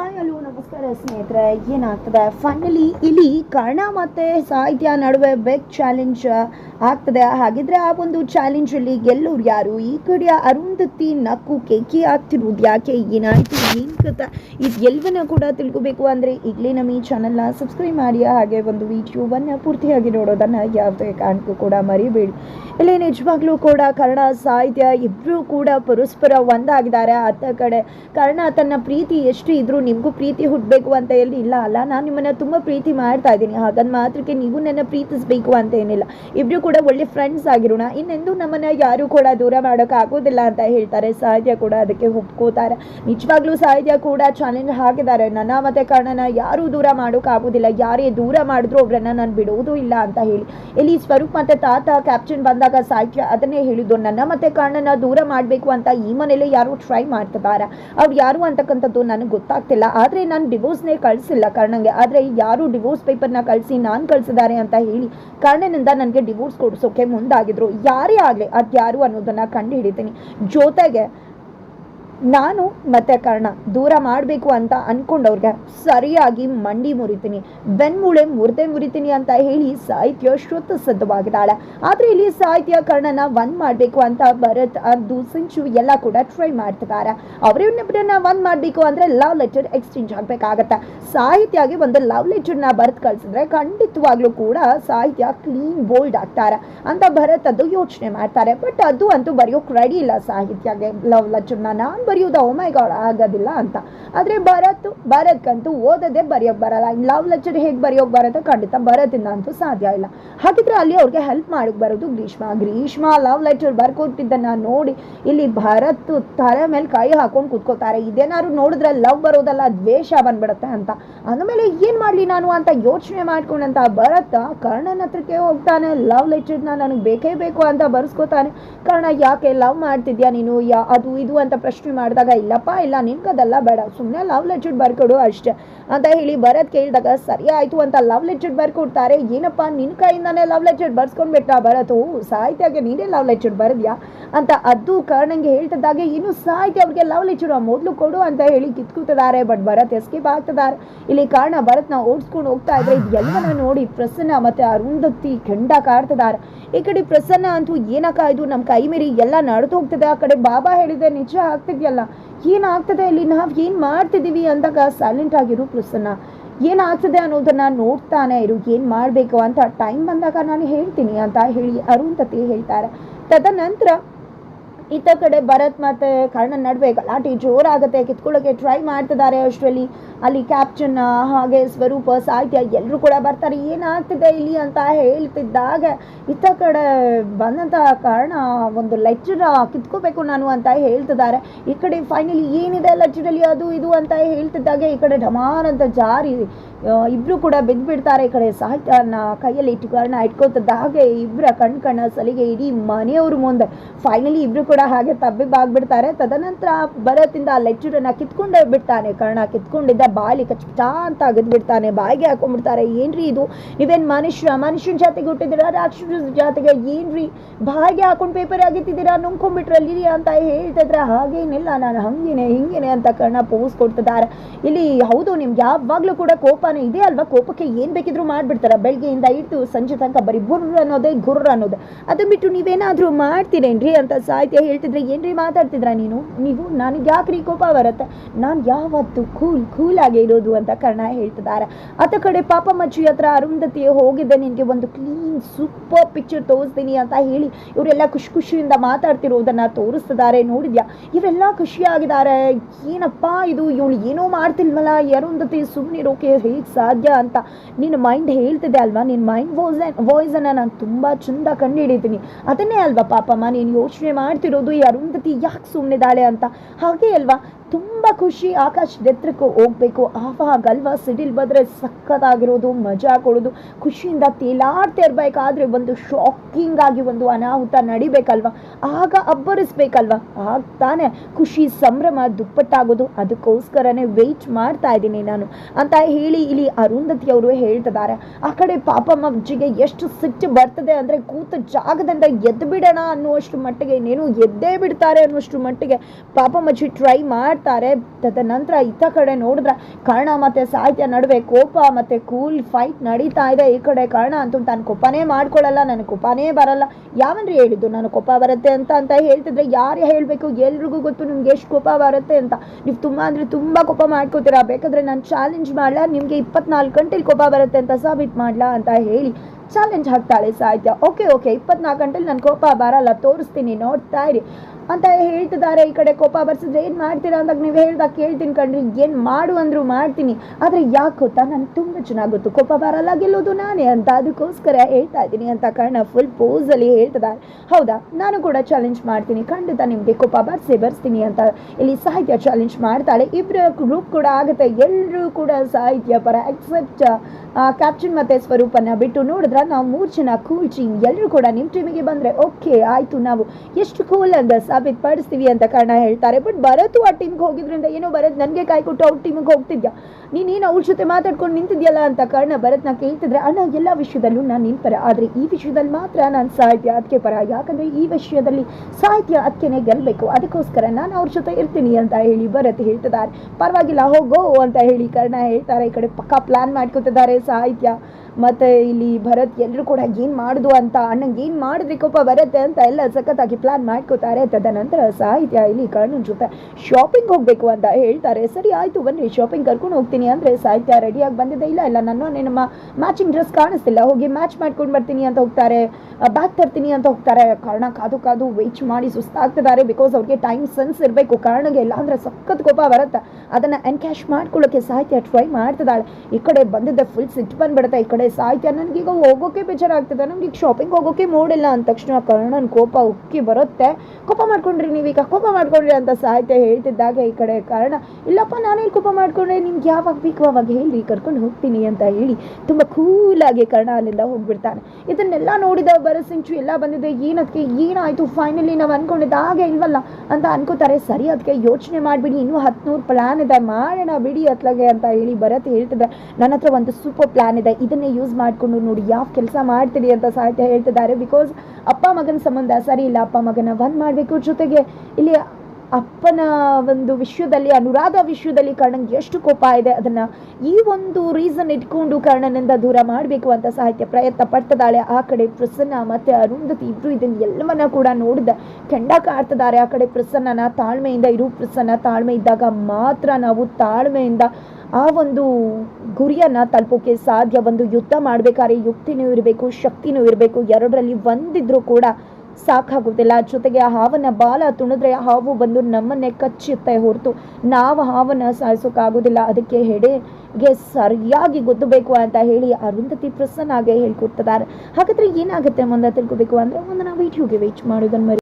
Hi hello ನಮಸ್ಕಾರ ಸ್ನೇಹಿತರೆ, ಏನಾಗ್ತದೆ? ಫೈನಲಿ ಇಲ್ಲಿ ಕರ್ಣ ಮತ್ತು ಸಾಹಿತ್ಯ ನಡುವೆ ಬೆಗ್ ಚಾಲೆಂಜ್ ಆಗ್ತದೆ. ಹಾಗಿದ್ರೆ ಆ ಒಂದು ಚಾಲೆಂಜಲ್ಲಿ ಗೆಲ್ಲೋರು ಯಾರು? ಈ ಕಡೆ ಅರುಂಧತಿ ನಕ್ಕು, ಕೇಕಿ ಆಗ್ತಿರೋದು ಯಾಕೆ? ಏನಾಯ್ತು? ಏನು ಇದು ಎಲ್ಲವನ್ನ ಕೂಡ ತಿಳ್ಕೊಬೇಕು ಅಂದರೆ ಈಗಲೇ ನಮ್ಮ ಈ ಚಾನಲ್ನ ಸಬ್ಸ್ಕ್ರೈಬ್ ಮಾಡಿ. ಹಾಗೆ ಒಂದು ವಿಡಿಯೋವನ್ನು ಪೂರ್ತಿಯಾಗಿ ನೋಡೋದನ್ನು ಯಾವುದೇ ಕಾರಣಕ್ಕೂ ಕೂಡ ಮರಿಬೇಡಿ. ಇಲ್ಲಿ ನಿಜವಾಗ್ಲೂ ಕೂಡ ಕರ್ಣ ಸಾಹಿತ್ಯ ಇಬ್ಬರು ಕೂಡ ಪರಸ್ಪರ ಒಂದಾಗಿದ್ದಾರೆ. ಅತ್ತ ಕಡೆ ಕರ್ಣ ತನ್ನ ಪ್ರೀತಿ ಎಷ್ಟು ಇದ್ರೂ ನಿಮಗೂ ಪ್ರೀತಿ ಹುಟ್ಟಬೇಕು ಅಂತ ಹೇಳಿ ಇಲ್ಲ ಅಲ್ಲ, ನಾನು ನಿಮ್ಮನ್ನ ತುಂಬ ಪ್ರೀತಿ ಮಾಡ್ತಾ ಇದ್ದೀನಿ. ಹಾಗಂದ್ ಮಾತ್ರಕ್ಕೆ ನೀವು ನನ್ನ ಪ್ರೀತಿಸ್ಬೇಕು ಅಂತ ಏನಿಲ್ಲ. ಇಬ್ಬರು ಕೂಡ ಒಳ್ಳೆ ಫ್ರೆಂಡ್ಸ್ ಆಗಿರೋಣ. ಇನ್ನೆಂದು ನಮ್ಮನ್ನ ಯಾರು ಕೂಡ ದೂರ ಮಾಡೋಕ್ಕಾಗೋದಿಲ್ಲ ಅಂತ ಹೇಳ್ತಾರೆ. ಸಾಹಿತ್ಯ ಕೂಡ ಅದಕ್ಕೆ ಒಪ್ಕೋತಾರೆ. ನಿಜವಾಗ್ಲೂ ಸಾಹಿತ್ಯ ಕೂಡ ಚಾಲೆಂಜ್ ಹಾಕಿದ್ದಾರೆ. ನನ್ನ ಮತ್ತೆ ಕರ್ಣನ ಯಾರೂ ದೂರ ಮಾಡೋಕ್ಕಾಗೋದಿಲ್ಲ ಯಾರೇ ದೂರ ಮಾಡಿದ್ರು ಒಬ್ರನ್ನ ನಾನು ಬಿಡೋದು ಇಲ್ಲ ಅಂತ ಹೇಳಿ. ಇಲ್ಲಿ ಸ್ವರೂಪ್ ಮತ್ತೆ ತಾತ ಕ್ಯಾಪ್ಟನ್ ಬಂದಾಗ ಸಾಹಿತ್ಯ ಅದನ್ನೇ ಹೇಳಿದ್ದು. ನನ್ನ ಮತ್ತೆ ಕರ್ಣನ ದೂರ ಮಾಡಬೇಕು ಅಂತ ಈ ಮನೇಲಿ ಯಾರು ಟ್ರೈ ಮಾಡ್ತಿದ್ದಾರೆ. ಅವ್ರು ಯಾರು ಅಂತಕ್ಕಂಥದ್ದು ನನಗೆ ಗೊತ್ತಾಗ್ತಿಲ್ಲ ಆದರೆ ನಾನು ಡಿವೋರ್ಸ್ನೇ ಕಳಿಸಿಲ್ಲ ಕಾರಣಂಗೆ. ಆದರೆ ಯಾರು ಡಿವೋರ್ಸ್ ಪೇಪರ್ನ ಕಳಿಸಿ ನಾನು ಕಳಿಸಿದ್ದಾರೆ ಅಂತ ಹೇಳಿ ಕಾರಣದಿಂದ ನನಗೆ ಡಿವೋರ್ಸ್ ಕೊಡಿಸೋಕೆ ಮುಂದಾಗಿದ್ರು. ಯಾರೇ ಆಗಲಿ ಅದು ಯಾರು ಅನ್ನೋದನ್ನು ಕಂಡು ಹಿಡಿತೀನಿ. ಜೊತೆಗೆ ನಾನು ಮತ್ತೆ ಕರ್ಣ ದೂರ ಮಾಡಬೇಕು ಅಂತ ಅಂದ್ಕೊಂಡವ್ರಿಗೆ ಸರಿಯಾಗಿ ಮಂಡಿ ಮುರಿತೀನಿ, ಬೆನ್ಮೂಳೆ ಮುರಿದೇ ಮುರಿತೀನಿ ಅಂತ ಹೇಳಿ ಸಾಹಿತ್ಯ ಶ್ರುತ ಸಿದ್ಧವಾಗಿದ್ದಾಳೆ ಆದರೆ ಇಲ್ಲಿ ಸಾಹಿತ್ಯ ಕರ್ಣನ ಒಂದು ಮಾಡಬೇಕು ಅಂತ ಭರತ್ ಅದು ಸಿಂಚು ಎಲ್ಲ ಕೂಡ ಟ್ರೈ ಮಾಡ್ತಿದ್ದಾರೆ. ಅವರಿಬ್ಬರನ್ನ ಒಂದು ಮಾಡಬೇಕು ಅಂದರೆ ಲವ್ ಲೆಟರ್ ಎಕ್ಸ್ಚೇಂಜ್ ಆಗಬೇಕಾಗತ್ತೆ. ಸಾಹಿತ್ಯಗೆ ಒಂದು ಲವ್ ಲೆಟರ್ನ ಬರೆದು ಕಳ್ಸಿದ್ರೆ ಖಂಡಿತವಾಗ್ಲೂ ಕೂಡ ಸಾಹಿತ್ಯ ಕ್ಲೀನ್ ಬೋಲ್ಡ್ ಆಗ್ತಾರೆ ಅಂತ ಭರತ್ ಅದು ಯೋಚನೆ ಮಾಡ್ತಾರೆ. ಬಟ್ ಅದು ಅಂತೂ ಬರೆಯೋಕೆ ರೆಡಿ ಇಲ್ಲ ಸಾಹಿತ್ಯಗೆ ಲವ್ ಲೆಟರ್ನ ನಾನು ಬರೆಯೋದು ಮೈ ಗಾಡ್ ಆಗೋದಿಲ್ಲ ಅಂತ. ಆದರೆ ಭರತ್ ಭರತ್ಕಂತೂ ಓದೋದೇ ಬರೆಯೋಕೆ ಬರಲ್ಲ. ಲವ್ ಲೆಟರ್ ಹೇಗೆ ಬರೆಯೋಕೆ ಬರುತ್ತೆ ಖಂಡಿತ ಭರತಿಂದ ಅಂತೂ ಸಾಧ್ಯ ಇಲ್ಲ. ಹಾಗಿದ್ರೆ ಅಲ್ಲಿ ಅವ್ರಿಗೆ ಹೆಲ್ಪ್ ಮಾಡಕ್ ಬರೋದು ಗ್ರೀಷ್ಮ. ಗ್ರೀಷ್ಮ ಲವ್ ಲೆಟರ್ ಬರ್ಕೊಟ್ಟಿದ್ದನ್ನು ನೋಡಿ ಇಲ್ಲಿ ಭರತ್ ತಲೆ ಮೇಲೆ ಕೈ ಹಾಕೊಂಡು ಕುತ್ಕೋತಾರೆ. ಇದೇನಾದ್ರು ನೋಡಿದ್ರೆ ಲವ್ ಬರೋದಲ್ಲ, ದ್ವೇಷ ಬಂದ್ಬಿಡುತ್ತೆ ಅಂತ. ಅಂದಮೇಲೆ ಏನು ಮಾಡಲಿ ನಾನು ಅಂತ ಯೋಚನೆ ಮಾಡ್ಕೊಂಡಂತ ಭರತ ಕರ್ಣನ ಹತ್ರಕ್ಕೆ ಹೋಗ್ತಾನೆ. ಲವ್ ಲೆಟರ್ನ ನನಗೆ ಬೇಕೇ ಬೇಕು ಅಂತ ಬರ್ಸ್ಕೊತಾನೆ. ಕರ್ಣ, ಯಾಕೆ ಲವ್ ಮಾಡ್ತಿದ್ಯಾ ನೀನು? ಯಾ, ಅದು ಇದು ಅಂತ ಪ್ರಶ್ನೆ ಮಾಡಿದಾಗ, ಇಲ್ಲಪ್ಪ, ಇಲ್ಲ ನಿನ್ಗದಲ್ಲ ಬೇಡ ಸುಮ್ಮನೆ ಲವ್ ಲೆಟ್ರ್ ಬರ್ಕೊಡು ಅಷ್ಟೇ ಅಂತ ಹೇಳಿ ಭರತ್ ಕೇಳಿದಾಗ, ಸರಿ ಆಯಿತು ಅಂತ ಲವ್ ಲೆಟ್ರ್ ಬರ್ಕೊಡ್ತಾರೆ. ಏನಪ್ಪ, ನಿನ್ ಕೈಯಿಂದಾನೇ ಲವ್ ಲೆಟ್ರ್ ಬರ್ಸ್ಕೊಂಡ್ಬಿಟ್ಟ ಭರತ್? ಸಾಹಿತ್ಯಗೆ ನೀನೇ ಲವ್ ಲೆಟ್ರ್ ಬರೆದ್ಯಾ? ಅಂತ ಅದು ಕರ್ಣಂಗೆ ಹೇಳ್ತಿದ್ದಾಗೆ, ಇನ್ನು ಸಾಹಿತ್ಯ ಅವ್ರಿಗೆ ಲವ್ ಲೆಟ್ರ್ ಮೊದಲು ಕೊಡು ಅಂತ ಹೇಳಿ ಕಿತ್ಕೂತಿದ್ದಾರೆ ಬಟ್ ಭರತ್ ಎಸ್ಕೇಪ್ ಆಗ್ತಿದ್ದಾರೆ. ಇಲ್ಲಿ ಕಾರಣ ಭರತ್ನ ಓಡಿಸ್ಕೊಂಡು ಹೋಗ್ತಾ ಇದ್ರೆ ಎಲ್ಲವನ್ನ ನೋಡಿ ಪ್ರಸನ್ನ ಮತ್ತೆ ಅರುಂಧತಿ ಕೆಂಡ ಕಾಡ್ತಿದ್ದಾರೆ. ಈ ಕಡೆ ಪ್ರಸನ್ನ ಅಂತೂ ಏನಕ್ಕ ಇದು ನಮ್ಮ ಕೈ ಮೀರಿ ಎಲ್ಲ ನಡೆದು ಹೋಗ್ತದೆ. ಆ ಕಡೆ ಬಾಬಾ ಹೇಳಿದೆ ನಿಜ ಆಗ್ತಿದ್ಯಲ್ಲ ಏನಾಗ್ತದೆ ಇಲ್ಲಿ ನಾವು ಏನು ಮಾಡ್ತಿದ್ದೀವಿ ಅಂದಾಗ ಸೈಲೆಂಟ್ ಆಗಿರು ಪ್ರಸನ್ನ ಏನಾಗ್ತದೆ ಅನ್ನೋದನ್ನು ನೋಡ್ತಾನೆ ಇರು, ಏನು ಮಾಡಬೇಕು ಅಂತ ಟೈಮ್ ಬಂದಾಗ ನಾನು ಹೇಳ್ತೀನಿ ಅಂತ ಹೇಳಿ ಅರುಂಧತಿ ಹೇಳ್ತಾರೆ. ತದನಂತರ ಇತ್ತ ಕಡೆ ಭರತ್ ಮತ್ತೆ ಕರ್ಣನ್ ನಡುವೆ ಗಲಾಟೆ ಜೋರಾಗುತ್ತೆ. ಕಿತ್ಕೊಳ್ಳೋಕೆ ಟ್ರೈ ಮಾಡ್ತಿದ್ದಾರೆ ಅಷ್ಟರಲ್ಲಿ. ಅಲ್ಲಿ ಕ್ಯಾಪ್ಟನ್ ಹಾಗೆ ಸ್ವರೂಪ, ಸಾಹಿತ್ಯ ಎಲ್ಲರೂ ಕೂಡ ಬರ್ತಾರೆ. ಏನಾಗ್ತಿದೆ ಇಲ್ಲಿ ಅಂತ ಹೇಳ್ತಿದ್ದಾಗ ಇತ್ತ ಕಡೆ ಬಂದಂತ ಕಾರಣ ಒಂದು ಲೆಕ್ಚರ್ ಕಿತ್ಕೋಬೇಕು ನಾನು ಅಂತ ಹೇಳ್ತಿದ್ದಾರೆ. ಈ ಕಡೆ ಫೈನಲಿ ಏನಿದೆ ಲೆಕ್ಚರಲ್ಲಿ ಅದು ಇದು ಅಂತ ಹೇಳ್ತಿದ್ದಾಗ ಈ ಕಡೆ ಢಮಾರ್ ಅಂತ ಜಾರಿ ಇಬ್ರು ಕೂಡ ಬಿದ್ದು ಬಿಡ್ತಾರೆ ಈ ಕಡೆ ಸಾಹಿತ್ಯನ ಕೈಯಲ್ಲಿ ಇಟ್ಟು ಕರ್ಣ ಇಟ್ಕೋತಿದ್ದ ಹಾಗೆ ಇಬ್ಬರ ಕಣ್ ಕಣ್ಣ ಸಲಿಗೆ ಇಡೀ ಮನೆಯವ್ರ ಮುಂದೆ. ಫೈನಲಿ ಇಬ್ರು ಕೂಡ ಹಾಗೆ ತಬ್ಬಿಬ್ಬಾಗ್ಬಿಡ್ತಾರೆ ತದನಂತರ ಭರತಿಂದ ಆ ಲೆಕ್ಚರನ್ನ ಕಿತ್ಕೊಂಡೇ ಬಿಡ್ತಾನೆ. ಕರ್ಣ ಕಿತ್ಕೊಂಡಿದ್ದ ಬಾಲಿ ಕಚ್ಚಾ ಅಂತ ಅಗದ್ ಬಿಡ್ತಾನೆ ಬಾಯಿಗೆ ಹಾಕೊಂಡ್ಬಿಡ್ತಾರೆ. ಏನ್ರಿ ಇದು? ನೀವೇನ್ ಮನುಷ್ಯ? ಮನುಷ್ಯನ ಜಾತಿಗೆ ಹುಟ್ಟಿದ್ದೀರಾ? ರಾಕ್ಷಸ ಜಾತಿಗೆ ಏನ್ರಿ? ಬಾಯಿಗೆ ಹಾಕೊಂಡು ಪೇಪರ್ ಆಗಿತ್ತಿದ್ದೀರಾ ನುಂಗ್ಕೊಂಡ್ಬಿಟ್ರಲ್ಲಿ ಅಂತ ಹೇಳ್ತಿದ್ರೆ ಹಾಗೇನಿಲ್ಲ. ನಾನು ಹಂಗಿನೇ, ಹಿಂಗಿನೇ ಅಂತ ಕರ್ಣ ಪೋಸ್ ಕೊಡ್ತಿದ್ದಾರೆ. ಇಲ್ಲಿ ಹೌದು, ನಿಮ್ಗೆ ಯಾವಾಗ್ಲೂ ಕೂಡ ಕೋಪನೇ ಇದೆ ಅಲ್ವಾ? ಕೋಪಕ್ಕೆ ಏನ್ ಬೇಕಿದ್ರು ಮಾಡ್ಬಿಡ್ತಾರ. ಬೆಳಗ್ಗೆಯಿಂದ ಇಟ್ಟು ಸಂಜೆ ತನಕ ಬರೀ ಗುರ್ರ ಅನ್ನೋದೇ ಗುರ್ರ ಅನ್ನೋದು. ಅದನ್ನ ಬಿಟ್ಟು ನೀವೇನಾದರೂ ಮಾಡ್ತೀರೇನ್ರಿ ಅಂತ ಸಾಹಿತ್ಯ ಹೇಳ್ತಿದ್ರೆ ಏನ್ರಿ ಮಾತಾಡ್ತಿದ್ರ ನೀನು? ನೀವು, ನನಗೆ ಯಾಕ್ರಿ ಕೋಪ ಬರುತ್ತೆ? ನಾನು ಯಾವತ್ತು ಕೂಲ್ ಕೂಲ್ ಆಗಿ ಇರೋದು ಅಂತ ಕರ್ಣ ಹೇಳ್ತಿದ್ದಾರೆ. ಆತ ಕಡೆ ಪಾಪ ಮಚ್ಚಿ ಹತ್ರ ಅರುಂಧತಿ ಹೋಗಿದ್ದೆ ನಿನಗೆ ಒಂದು ಕ್ಲೀನ್ ಸೂಪರ್ ಪಿಕ್ಚರ್ ತೋರಿಸ್ತೀನಿ ಅಂತ ಹೇಳಿ ಇವರೆಲ್ಲ ಖುಷಿ ಖುಷಿಯಿಂದ ಮಾತಾಡ್ತಿರೋದನ್ನ ತೋರಿಸ್ತಿದ್ದಾರೆ. ನೋಡಿದ್ಯಾ? ಇವರೆಲ್ಲ ಖುಷಿಯಾಗಿದ್ದಾರೆ ಏನಪ್ಪ ಇದು? ಇವಳು ಏನೋ ಮಾಡ್ತಿಲ್ವಲ್ಲ? ಅರುಂಧತಿ ಸುಮ್ಮನಿರೋಕೆ ಹೇಗೆ ಸಾಧ್ಯ ಅಂತ. ನಿನ್ನ ಮೈಂಡ್ ಹೇಳ್ತಿದೆ ಅಲ್ವಾ? ನಿನ್ನ ಮೈಂಡ್ ವಾಯ್ಸ್ ವಾಯ್ಸನ್ನು ನಾನು ತುಂಬ ಚಂದ ಕಂಡುಹಿಡಿತೀನಿ. ಅದನ್ನೇ ಅಲ್ವಾ ಪಾಪಮ್ಮ ನೀನು ಯೋಚನೆ ಮಾಡ್ತಿರೋದು ಈ ಅರುಂಧತಿ ಯಾಕೆ ಸುಮ್ಮನಿದ್ದಾಳೆ ಅಂತ? ಹಾಗೆ ಅಲ್ವಾ? ತುಂಬ ಖುಷಿ. ಆಕಾಶ ಎತ್ತರಕ್ಕೆ ಹೋಗ್ಬೇಕು. ಆವಾಗಲ್ವ ಸಿಡಿಲ್ ಬಂದರೆ ಸಖತ್ತಾಗಿರೋದು, ಮಜಾ ಕೊಡೋದು. ಖುಷಿಯಿಂದ ತೇಲಾಡ್ತಾ ಇರಬೇಕಾದ್ರೆ ಒಂದು ಶಾಕಿಂಗ್ ಆಗಿ ಒಂದು ಅನಾಹುತ ನಡಿಬೇಕಲ್ವಾ? ಆಗ ಅಬ್ಬರಿಸ್ಬೇಕಲ್ವ? ಆಗ ತಾನೇ ಖುಷಿ, ಸಂಭ್ರಮ, ದುಪ್ಪಟ್ಟಾಗೋದು. ಅದಕ್ಕೋಸ್ಕರನೇ ವೆಯ್ಟ್ ಮಾಡ್ತಾ ಇದ್ದೀನಿ ನಾನು. ಅಂತ ಹೇಳಿ ಇಲ್ಲಿ ಅರುಂಧತಿ ಅವರು ಹೇಳ್ತಿದ್ದಾರೆ. ಆ ಕಡೆ ಪಾಪಮ್ಮ ಅಜ್ಜಿಗೆ ಎಷ್ಟು ಸಿಟ್ಟು ಬರ್ತದೆ ಅಂದರೆ ಕೂತ ಜಾಗದಿಂದ ಎದ್ದು ಬಿಡೋಣ ಅನ್ನುವಷ್ಟು ಮಟ್ಟಿಗೆ, ಇನ್ನೇನು ಎದ್ದೇ ಬಿಡ್ತಾರೆ ಅನ್ನುವಷ್ಟು ಮಟ್ಟಿಗೆ ಪಾಪಮ್ಮಜ್ಜಿ ಟ್ರೈ ಮಾಡ್ತಾ ಮಾಡ್ತಾರೆ. ತದನಂತರ ಇತ್ತ ಕಡೆ ನೋಡಿದ್ರೆ ಕರ್ಣ ಮತ್ತೆ ಸಾಹಿತ್ಯ ನಡುವೆ ಕೋಪ ಮತ್ತೆ ಕೂಲ್ ಫೈಟ್ ನಡೀತಾ ಇದೆ. ಈ ಕಡೆ ಕರ್ಣ ಅಂತೂ ತಾನು ಕೋಪನೇ ಮಾಡ್ಕೊಳ್ಳಲ್ಲ ನನಗೆ ಕೋಪನೇ ಬರಲ್ಲ. ಯಾವನ್ರಿ ಹೇಳಿದ್ದು? ನಾನು ಕೋಪ ಬರುತ್ತೆ ಅಂತ ಅಂತ ಹೇಳ್ತಿದ್ರೆ ಯಾರು ಹೇಳಬೇಕು, ಎಲ್ರಿಗೂ ಗೊತ್ತು ನಿಮ್ಗೆ ಎಷ್ಟು ಕೋಪ ಬರುತ್ತೆ ಅಂತ. ನೀವು ತುಂಬ ಅಂದರೆ ತುಂಬ ಕೋಪ ಮಾಡ್ಕೋತೀರಾ. ಬೇಕಾದ್ರೆ ನಾನು ಚಾಲೆಂಜ್ ಮಾಡ್ಲಾ? ನಿಮಗೆ ಇಪ್ಪತ್ನಾಲ್ಕು ಗಂಟೆಲಿ ಕೋಪ ಬರುತ್ತೆ ಅಂತ ಸಾಬೀತು ಮಾಡ್ಲಾ ಅಂತ ಹೇಳಿ ಚಾಲೆಂಜ್ ಹಾಕ್ತಾಳೆ ಸಾಹಿತ್ಯ ಓಕೆ ಓಕೆ ಇಪ್ಪತ್ನಾಲ್ಕು ಗಂಟೆಲಿ ನನ್ನ ಕೋಪ ಬರಲ್ಲ, ತೋರಿಸ್ತೀನಿ, ನೋಡ್ತಾ ಇರಿ. ಅಂತ ಹೇಳ್ತಿದ್ದಾರೆ ಈ ಕಡೆ ಕೋಪ ಬರ್ಸಿದ್ರೆ ಏನು ಮಾಡ್ತೀರಾ ಅಂದಾಗ ನೀವು ಹೇಳ್ದಾಗ ಕೇಳ್ತೀನಿ ಕಣ್ರಿ. ಏನು ಮಾಡು ಅಂದ್ರು ಮಾಡ್ತೀನಿ. ಆದರೆ ಯಾಕೆ ಗೊತ್ತಾ? ನನಗೆ ತುಂಬ ಚೆನ್ನಾಗಿ ಗೊತ್ತು. ಕೋಪ ಬರಲ್ಲ ಗೆಲ್ಲೋದು ನಾನೇ ಅಂತ ಅದಕ್ಕೋಸ್ಕರ ಹೇಳ್ತಾ ಇದ್ದೀನಿ ಅಂತ ಕಾರಣ ಫುಲ್ ಪೋಸಲ್ಲಿ ಹೇಳ್ತಿದ್ದಾರೆ ಹೌದಾ? ನಾನು ಕೂಡ ಚಾಲೆಂಜ್ ಮಾಡ್ತೀನಿ. ಖಂಡಿತ ನಿಮಗೆ ಕೋಪ ಬರ್ಸಿ ಬರ್ಸ್ತೀನಿ ಅಂತ ಇಲ್ಲಿ ಸಾಹಿತ್ಯ ಚಾಲೆಂಜ್ ಮಾಡ್ತಾಳೆ. ಇಬ್ಬರ ಗ್ರೂಪ್ ಕೂಡ ಆಗುತ್ತೆ. ಎಲ್ಲರೂ ಕೂಡ ಸಾಹಿತ್ಯ ಪರ ಎಕ್ಸೆಪ್ಟ್ ಕ್ಯಾಪ್ಟನ್ ಮತ್ತು ಸ್ವರೂಪನ ಬಿಟ್ಟು ನೋಡಿದ್ರೆ ನಾವು ಮೂರು ಜನ ಕೂಲ್ ಟೀಮ್ ಎಲ್ಲರೂ ಕೂಡ ನಿಮ್ಮ ಟೀಮಿಗೆ ಬಂದರೆ ಓಕೆ ಆಯಿತು, ನಾವು ಎಷ್ಟು ಕೂಲ್ ಅಂತ ಸಾಬೀತು ಪಡಿಸ್ತೀವಿ ಅಂತ ಕಾರಣ ಹೇಳ್ತಾರೆ. ಬಟ್ ಭರತು ಆ ಟೀಮ್ಗೆ ಹೋಗಿದ್ರಿಂದ ಏನೋ ಭರತ್ ನನಗೆ ಕಾಯಿ ಕೊಟ್ಟು ಅವ್ರ ಟೀಮಿಗೆ ಹೋಗ್ತಿದ್ಯಾ? ನೀನೇನು ಅವ್ರ ಜೊತೆ ಮಾತಾಡ್ಕೊಂಡು ನಿಂತಿದ್ಯಲ್ಲ ಅಂತ ಕಾರಣ ಭರತ್ನ ಕೇಳ್ತಿದ್ರೆ, ಅಣ್ಣ, ಎಲ್ಲ ವಿಷಯದಲ್ಲೂ ನಾನು ನಿನ್ನ ಪರ, ಆದರೆ ಈ ವಿಷಯದಲ್ಲಿ ಮಾತ್ರ ನಾನು ಸಾಹಿತ್ಯ ಅದಕ್ಕೆ ಪರ, ಯಾಕಂದರೆ ಈ ವಿಷಯದಲ್ಲಿ ಸಾಹಿತ್ಯ ಅದಕ್ಕೆ ಗೆಲ್ಲಬೇಕು ಅದಕ್ಕೋಸ್ಕರ ನಾನು ಅವ್ರ ಜೊತೆ ಇರ್ತೀನಿ ಅಂತ ಹೇಳಿ ಭರತ್ ಹೇಳ್ತಿದ್ದಾರೆ. ಪರವಾಗಿಲ್ಲ, ಹೋಗೋ ಅಂತ ಹೇಳಿ ಕರ್ಣ ಹೇಳ್ತಾರೆ. ಈ ಕಡೆ ಪಕ್ಕಾ ಪ್ಲಾನ್ ಮಾಡ್ಕೊತಿದ್ದಾರೆ ಸಾಹಿತ್ಯ. ಮತ್ತು ಇಲ್ಲಿ ಭರತ್ ಎಲ್ಲರೂ ಕೂಡ ಏನು ಮಾಡುದು ಅಂತ, ಅಣ್ಣಂಗೆ ಏನು ಮಾಡಿದ್ರಿ ಕೋಪ ಬರುತ್ತೆ ಅಂತ ಎಲ್ಲ ಸಖತ್ತಾಗಿ ಪ್ಲಾನ್ ಮಾಡ್ಕೋತಾರೆ. ತದನಂತರ ಸಾಹಿತ್ಯ ಇಲ್ಲಿ ಕರ್ಣನ ಜೊತೆ ಶಾಪಿಂಗ್ ಹೋಗಬೇಕು ಅಂತ ಹೇಳ್ತಾರೆ. ಸರಿ ಆಯಿತು ಬನ್ನಿ ಶಾಪಿಂಗ್ ಕರ್ಕೊಂಡು ಹೋಗ್ತೀನಿ ಅಂದರೆ ಸಾಹಿತ್ಯ ರೆಡಿಯಾಗಿ ಬಂದಿದೆ ಇಲ್ಲ? ಇಲ್ಲ, ನನ್ನ ನಿಮ್ಮ ಮ್ಯಾಚಿಂಗ್ ಡ್ರೆಸ್ ಕಾಣಿಸ್ತಿಲ್ಲ. ಹೋಗಿ ಮ್ಯಾಚ್ ಮಾಡ್ಕೊಂಡು ಬರ್ತೀನಿ ಅಂತ ಹೋಗ್ತಾರೆ. ಬ್ಯಾಗ್ ತರ್ತೀನಿ ಅಂತ ಹೋಗ್ತಾರೆ. ಕಾರಣ ಕಾದು ಕಾದು ವೇಚ್ ಮಾಡಿ ಸುಸ್ತಾಗ್ತಿದ್ದಾರೆ ಬಿಕಾಸ್ ಅವ್ರಿಗೆ ಟೈಮ್ ಸೆನ್ಸ್ ಇರಬೇಕು. ಕಾರಣಗೆ ಇಲ್ಲ ಅಂದರೆ ಸಖತ್ ಕೋಪ ಬರುತ್ತೆ. ಅದನ್ನು ಎನ್ಕ್ಯಾಶ್ ಮಾಡ್ಕೊಳ್ಳೋಕ್ಕೆ ಸಾಹಿತ್ಯ ಟ್ರೈ ಮಾಡ್ತಿದ್ದಾಳೆ. ಈ ಕಡೆ ಬಂದಿದ್ದೆ ಫುಲ್ ಸಿಟ್ಟು ಬಂದ್ಬಿಡುತ್ತೆ. ಈ ಕಡೆ ಸಾಹಿತ್ಯ ಈಗ ಹೋಗೋಕೆ ಬೇಜಾರಾಗ್ತದೆ. ಈಗ ಶಾಪಿಂಗ್ ಹೋಗೋಕೆ ಇಲ್ಲ ಅಂದ ತಕ್ಷಣ ಕರ್ಣನ ಕೋಪ ಉಕ್ಕಿ ಬರುತ್ತೆ. ಕೋಪ ಮಾಡ್ಕೊಂಡ್ರಿ ನೀವೀಗ. ಕೋಪ ಮಾಡ್ಕೊಂಡ್ರಿ ಅಂತ ಸಾಹಿತ್ಯ ಹೇಳ್ತಿದ್ದಾಗ ಈ ಕಡೆ ಕಾರಣ. ಇಲ್ಲಪ್ಪ ನಾನೇ ಕೋಪ ಮಾಡ್ಕೊಂಡ್ರೆ? ನಿಮ್ಗೆ ಯಾವಾಗ ಬೇಕು ಅವಾಗ ಹೇಳಿ ಕರ್ಕೊಂಡು ಹೋಗ್ತೀನಿ ಅಂತ ಹೇಳಿ. ತುಂಬ ಕೂಲಾಗಿ ಕರ್ಣ ಅಲ್ಲಿಂದ ಹೋಗ್ಬಿಡ್ತಾನೆ. ಇದನ್ನೆಲ್ಲ ನೋಡಿದ ಬರಸಿಂಚು ಎಲ್ಲ ಬಂದಿದೆ. ಏನದಕ್ಕೆ ಏನಾಯಿತು? ಫೈನಲಿ ನಾವು ಅನ್ಕೊಂಡಿದ್ದ ಹಾಗೆ ಇಲ್ವಲ್ಲ? ಅಂತ ಅನ್ಕೋತಾರೆ. ಸರಿ ಅದಕ್ಕೆ ಯೋಚನೆ ಮಾಡಿಬಿಡಿ. ಇನ್ನೂ ಹತ್ನೂರು ಪ್ಲಾನ್ ಇದೆ. ಮಾಡೋಣ ಬಿಡಿ ಅತ್ಲಾಗೆ ಅಂತ ಹೇಳಿ ಭರತ್ ಹೇಳ್ತಿದ್ರೆ ನನ್ನ ಹತ್ರ ಒಂದು ಸೂಪರ್ ಪ್ಲಾನ್ ಇದೆ. ಇದನ್ನೇ ಯೂಸ್ ಮಾಡಿಕೊಂಡು ನೋಡಿ, ಯಾವ ಕೆಲಸ ಮಾಡ್ತೀರಿ ಅಂತ ಸಾಹಿತ್ಯ ಹೇಳ್ತಿದ್ದಾರೆ. ಬಿಕಾಸ್ ಅಪ್ಪ ಮಗನ ಸಂಬಂಧ ಸರಿ ಇಲ್ಲ, ಅಪ್ಪ ಮಗನ ಬಂದ್ ಮಾಡಬೇಕು ಜೊತೆಗೆ. ಇಲ್ಲಿ ಅಪ್ಪನ ಒಂದು ವಿಷಯದಲ್ಲಿ ಅನುರಾಧ ವಿಷಯದಲ್ಲಿ ಕರ್ಣನ್ಗೆ ಎಷ್ಟು ಕೋಪ ಇದೆ, ಅದನ್ನ ಈ ಒಂದು ರೀಸನ್ ಇಟ್ಕೊಂಡು ಕರ್ಣನಿಂದ ದೂರ ಮಾಡಬೇಕು ಅಂತ ಸಾಹಿತ್ಯ ಪ್ರಯತ್ನ ಪಡ್ತದಾಳೆ ಆ ಕಡೆ ಪ್ರಸನ್ನ ಮತ್ತೆ ಅರುಂಧತಿ ಇಬ್ಬರು ಇದನ್ನ ಎಲ್ಲವನ್ನ ಕೂಡ ನೋಡಿದ ಕೆಂಡ ಕಾಡ್ತಿದ್ದಾರೆ ಆ ಕಡೆ ಪ್ರಸನ್ನನ ತಾಳ್ಮೆಯಿಂದ, ಇರು ಪ್ರಸನ್ನ ತಾಳ್ಮೆ ಇದ್ದಾಗ ಮಾತ್ರ ನಾವು ತಾಳ್ಮೆಯಿಂದ ಆ ಒಂದು ಗುರಿಯನ್ನ ತಲುಪೋಕೆ ಸಾಧ್ಯ. ಒಂದು ಯುದ್ಧ ಮಾಡ್ಬೇಕಾದ್ರೆ ಯುಕ್ತಿನೂ ಇರಬೇಕು, ಶಕ್ತಿನೂ ಇರಬೇಕು. ಎರಡರಲ್ಲಿ ಒಂದಿದ್ರೂ ಕೂಡ ಸಾಕಾಗೋದಿಲ್ಲ ಜೊತೆಗೆ ಆ ಹಾವನ್ನ ಬಾಲ ತುಣಿದ್ರೆ ಹಾವು ಬಂದು ನಮ್ಮನ್ನೇ ಕಚ್ಚುತ್ತೆ ಹೊರತು ನಾವು ಹಾವನ್ನ ಸಾಯಿಸೋಕ್ಕಾಗೋದಿಲ್ಲ ಅದಕ್ಕೆ ಹೆಡೆಗೆ ಸರಿಯಾಗಿ ಗೊತ್ತಬೇಕು ಅಂತ ಹೇಳಿ ಅರುಂಧತಿ ಪ್ರಸನ್ನಾಗೆ ಹೇಳ್ಕೊಡ್ತಿದ್ದಾರೆ. ಹಾಗಾದ್ರೆ ಏನಾಗುತ್ತೆ ಮುಂದೆ ತಿಳ್ಕೊಬೇಕು ಅಂದ್ರೆ ಒಂದು ನಾವು ವಿಡಿಯೋಗೆ ವೇಟ್ ಮಾಡೋದನ್ನ